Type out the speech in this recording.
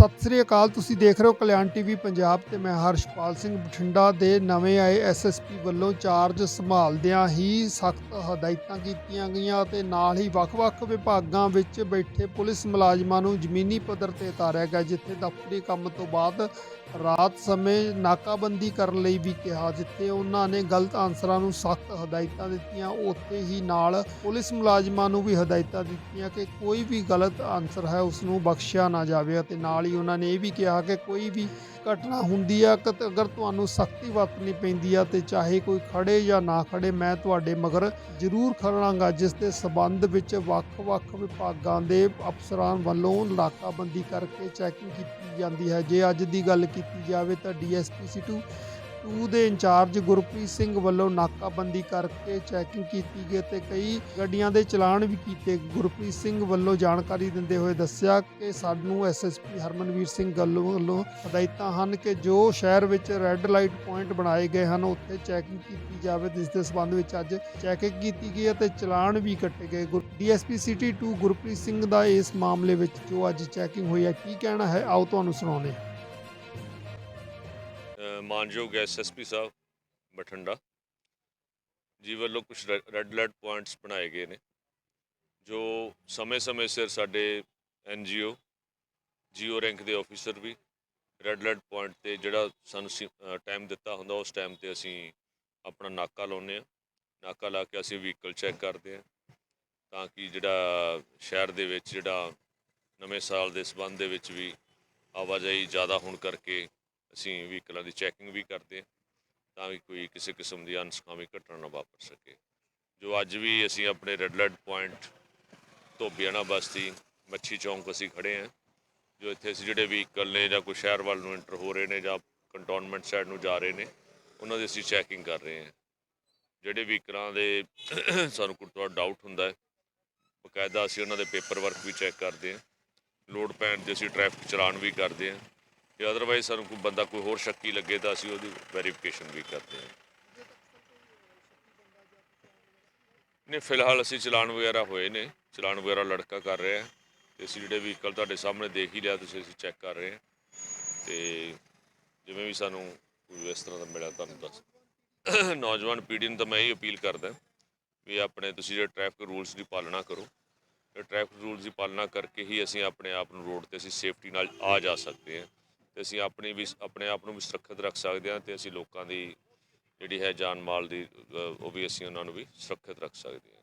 ਸਤਿ ਸ੍ਰੀ ਅਕਾਲ, ਤੁਸੀਂ ਦੇਖ ਰਹੇ ਹੋ ਕਲਿਆਣ ਟੀਵੀ ਪੰਜਾਬ ਤੇ ਮੈਂ ਹਰਸ਼ਪਾਲ ਸਿੰਘ ਬਠਿੰਡਾ ਦੇ ਨਵੇਂ ਆਏ ਐਸਐਸਪੀ ਵੱਲੋਂ ਚਾਰਜ ਸੰਭਾਲਦਿਆਂ ਹੀ ਸਖਤ ਹਦਾਇਤਾਂ ਕੀਤੀਆਂ ਗਈਆਂ ਤੇ ਨਾਲ ਹੀ ਵੱਖ-ਵੱਖ ਵਿਭਾਗਾਂ ਵਿੱਚ ਬੈਠੇ ਪੁਲਿਸ ਮੁਲਾਜ਼ਮਾਂ ਨੂੰ ਜ਼ਮੀਨੀ ਪੱਧਰ ਤੇ ਉਤਾਰਿਆ ਗਿਆ, ਜਿੱਥੇ ਦਫ਼ਤਰੀ ਕੰਮ ਤੋਂ ਬਾਅਦ ਰਾਤ ਸਮੇਂ ਨਾਕਾਬੰਦੀ ਕਰਨ ਲਈ ਵੀ ਕਿਹਾ, ਜਿੱਥੇ ਉਹਨਾਂ ਨੇ ਗਲਤ ਆਨਸਰਾਂ ਨੂੰ ਸਖਤ ਹਦਾਇਤਾਂ ਦਿੱਤੀਆਂ। ਉੱਥੇ ਹੀ ਨਾਲ ਪੁਲਿਸ ਮੁਲਾਜ਼ਮਾਂ ਨੂੰ ਵੀ ਹਦਾਇਤਾਂ ਦਿੱਤੀਆਂ ਕਿ ਕੋਈ ਵੀ ਗਲਤ ਆਨਸਰ ਹੈ ਉਸ ਨੂੰ ਬਖਸ਼ਿਆ ਨਾ ਜਾਵੇ ਅਤੇ ਨਾਲ ਹੀ ਉਹਨਾਂ ਨੇ ਇਹ ਵੀ ਕਿਹਾ ਕਿ ਕੋਈ ਵੀ ਘਟਨਾ ਹੁੰਦੀ ਆ, ਕਿ ਅਗਰ ਤੁਹਾਨੂੰ ਸਖਤੀ ਵਰਤਣੀ ਪੈਂਦੀ ਆ ਤੇ ਚਾਹੇ ਕੋਈ ਖੜੇ ਜਾਂ ਨਾ ਖੜੇ, ਮੈਂ ਤੁਹਾਡੇ ਮਗਰ ਜ਼ਰੂਰ ਖੜਾਂਗਾ ਜਿਸ ਦੇ ਸਬੰਧ ਵਿੱਚ ਵੱਖ-ਵੱਖ ਵਿਭਾਗਾਂ ਦੇ ਅਫਸਰਾਂ ਵੱਲੋਂ ਨਾਕਾਬੰਦੀ ਕਰਕੇ ਚੈਕਿੰਗ ਕੀਤੀ ਜਾਂਦੀ ਹੈ। ਜੇ ਅੱਜ ਦੀ ਗੱਲ ਕੀਤੀ ਜਾਵੇ ਤਾਂ ਡੀਐਸਪੀ ਸਿਟੂ 2 ਦੇ ਇੰਚਾਰਜ ਗੁਰਪ੍ਰੀਤ ਸਿੰਘ ਵੱਲੋਂ ਨਾਕਾਬੰਦੀ ਕਰਕੇ ਚੈਕਿੰਗ ਕੀਤੀ ਗਈ ਤੇ ਕਈ ਗੱਡੀਆਂ ਦੇ ਚਲਾਨ ਵੀ ਕੀਤੇ। ਗੁਰਪ੍ਰੀਤ ਸਿੰਘ ਵੱਲੋਂ ਜਾਣਕਾਰੀ ਦਿੰਦੇ ਹੋਏ ਦੱਸਿਆ ਕਿ ਸਾਨੂੰ ਐਸਐਸਪੀ ਹਰਮਨਵੀਰ ਸਿੰਘ ਗੱਲੋਂ ਵੱਲੋਂ ਹਦਾਇਤਾਂ ਹਨ ਕਿ ਜੋ ਸ਼ਹਿਰ ਵਿੱਚ ਰੈੱਡ ਲਾਈਟ ਪੁਆਇੰਟ ਬਣਾਏ ਗਏ ਹਨ, ਉੱਥੇ ਚੈਕਿੰਗ ਕੀਤੀ ਜਾਵੇ। ਜਿਸ ਦੇ ਸਬੰਧ ਵਿੱਚ ਅੱਜ ਚੈਕਿੰਗ ਕੀਤੀ ਗਈ ਅਤੇ ਚਲਾਨ ਵੀ ਕੱਟੇ ਗਏ। ਡੀਐਸਪੀ ਸਿਟੀ 2 ਗੁਰਪ੍ਰੀਤ ਸਿੰਘ ਦਾ ਇਸ ਮਾਮਲੇ ਵਿੱਚ ਜੋ ਅੱਜ ਚੈਕਿੰਗ ਹੋਈ ਹੈ, ਕੀ ਕਹਿਣਾ ਹੈ? ਆਓ ਤੁਹਾਨੂੰ ਸੁਣਾਉਂਦੇ ਹਾਂ। ਮਾਨਯੋਗ ਐਸਐਸਪੀ ਸਾਹਿਬ ਬਠਿੰਡਾ ਜੀ ਵੱਲੋਂ ਕੁਝ ਰੈੱਡ ਅਲਰਟ ਪੁਆਇੰਟਸ ਬਣਾਏ ਗਏ ਨੇ, ਜੋ ਸਮੇਂ-ਸਮੇਂ ਸਿਰ ਸਾਡੇ ਐਨਜੀਓ ਜੀਓ ਰੈਂਕ ਦੇ ਆਫੀਸਰ ਵੀ ਰੈੱਡ ਅਲਰਟ ਪੁਆਇੰਟ ਤੇ ਜਿਹੜਾ ਸਾਨੂੰ ਟਾਈਮ ਦਿੱਤਾ ਹੁੰਦਾ, ਉਸ ਟਾਈਮ ਤੇ ਅਸੀਂ ਆਪਣਾ ਨਾਕਾ ਲਾਉਂਦੇ ਆ ਨਾਕਾ ਲਾ ਕੇ ਅਸੀਂ ਵਹੀਕਲ ਚੈੱਕ ਕਰਦੇ ਆ ਤਾਂ ਕਿ ਜਿਹੜਾ ਸ਼ਹਿਰ ਦੇ ਵਿੱਚ ਜਿਹੜਾ ਨਵੇਂ ਸਾਲ ਦੇ ਸਬੰਧ ਦੇ ਵਿੱਚ ਵੀ ਆਵਾਜਾਈ ਜ਼ਿਆਦਾ ਹੋਣ ਕਰਕੇ ਅਸੀਂ ਵਹੀਕਲਾਂ ਦੀ ਚੈਕਿੰਗ ਵੀ ਕਰਦੇ ਹਾਂ, ਤਾਂ ਵੀ ਕੋਈ ਕਿਸੇ ਕਿਸਮ ਦੀ ਅਨਸਖਾਵੀ ਘਟਨਾ ਨਾ ਵਾਪਰ ਸਕੇ। ਜੋ ਅੱਜ ਵੀ ਅਸੀਂ ਆਪਣੇ red light point Dhobiana Basti ਮੱਛੀ ਚੌਂਕ ਅਸੀਂ ਖੜੇ ਹਾਂ, ਜੋ ਇੱਥੇ ਅਸੀਂ ਜਿਹੜੇ ਵਹੀਕਲ ਨੇ ਜਾਂ ਕੋਈ ਸ਼ਹਿਰ ਵੱਲ ਨੂੰ ਐਂਟਰ ਹੋ ਰਹੇ ਨੇ ਜਾਂ ਕੰਟੋਨਮੈਂਟ ਸਾਈਡ ਨੂੰ ਜਾ ਰਹੇ ਨੇ, ਉਹਨਾਂ ਦੀ ਅਸੀਂ ਚੈਕਿੰਗ ਕਰ ਰਹੇ ਹਾਂ। ਜਿਹੜੇ ਵਹੀਕਲਾਂ ਦੇ ਸਾਨੂੰ ਕੋਈ ਥੋੜ੍ਹਾ ਡਾਊਟ ਹੁੰਦਾ ਹੈ, ਬਕਾਇਦਾ ਅਸੀਂ ਉਹਨਾਂ ਦੇ ਪੇਪਰ ਵਰਕ ਵੀ ਚੈੱਕ ਕਰਦੇ ਹਾਂ। ਲੋਡ ਪੈਣ ਤੇ ਅਸੀਂ ਟ੍ਰੈਫਿਕ ਚਲਾਨ ਵੀ ਕਰਦੇ ਹਾਂ। ਜੇ ਅਦਰਵਾਈਜ਼ ਸਾਨੂੰ ਕੋਈ ਬੰਦਾ ਕੋਈ ਹੋਰ ਸ਼ੱਕੀ ਲੱਗੇ ਤਾਂ ਅਸੀਂ ਉਹਦੀ ਵੈਰੀਫਿਕੇਸ਼ਨ ਵੀ ਕਰਦੇ ਹਾਂ। ਨਹੀਂ, ਫਿਲਹਾਲ ਅਸੀਂ ਚਲਾਨ ਵਗੈਰਾ ਹੋਏ ਨੇ। ਚਲਾਨ ਵਗੈਰਾ ਲੜਕਾ ਕਰ ਰਿਹਾ ਹੈ। ਤੇ ਅਸੀਂ ਜਿਹੜੇ ਵਹੀਕਲ ਤੁਹਾਡੇ ਸਾਹਮਣੇ ਦੇਖ ਹੀ ਲਿਆ, ਤੁਸੀਂ ਅਸੀਂ ਚੈੱਕ ਕਰ ਰਹੇ ਹਾਂ। ਤੇ ਜਿਵੇਂ ਵੀ ਸਾਨੂੰ ਕੋਈ ਇਸ ਤਰ੍ਹਾਂ ਦਾ ਮਿਲਿਆ ਤੁਹਾਨੂੰ ਦੱਸ ਨੌਜਵਾਨ ਪੀੜ੍ਹੀ ਨੂੰ ਤਾਂ ਮੈਂ ਇਹ ਅਪੀਲ ਕਰਦਾ ਵੀ ਆਪਣੇ ਤੁਸੀਂ ਜਿਹੜੇ ਟ੍ਰੈਫਿਕ ਰੂਲਸ ਦੀ ਪਾਲਣਾ ਕਰੋ। ਤੇ ਟ੍ਰੈਫਿਕ ਰੂਲਸ ਦੀ ਪਾਲਣਾ ਕਰਕੇ ਹੀ ਅਸੀਂ ਆਪਣੇ ਆਪ ਨੂੰ ਰੋਡ ਤੇ ਅਸੀਂ ਸੇਫਟੀ ਨਾਲ ਆ ਜਾ ਸਕਦੇ ਹਾਂ। ਤੇ ਅਸੀਂ ਆਪਣੀ ਵੀ ਆਪਣੇ ਆਪ ਨੂੰ ਵੀ ਸੁਰੱਖਿਅਤ ਰੱਖ ਸਕਦੇ ਹਾਂ ਤੇ ਅਸੀਂ ਲੋਕਾਂ ਦੀ ਜਿਹੜੀ ਹੈ ਜਾਨ ਮਾਲ ਦੀ ਉਹ ਵੀ ਅਸੀਂ ਉਹਨਾਂ ਨੂੰ ਵੀ ਸੁਰੱਖਿਅਤ ਰੱਖ ਸਕਦੇ ਹਾਂ।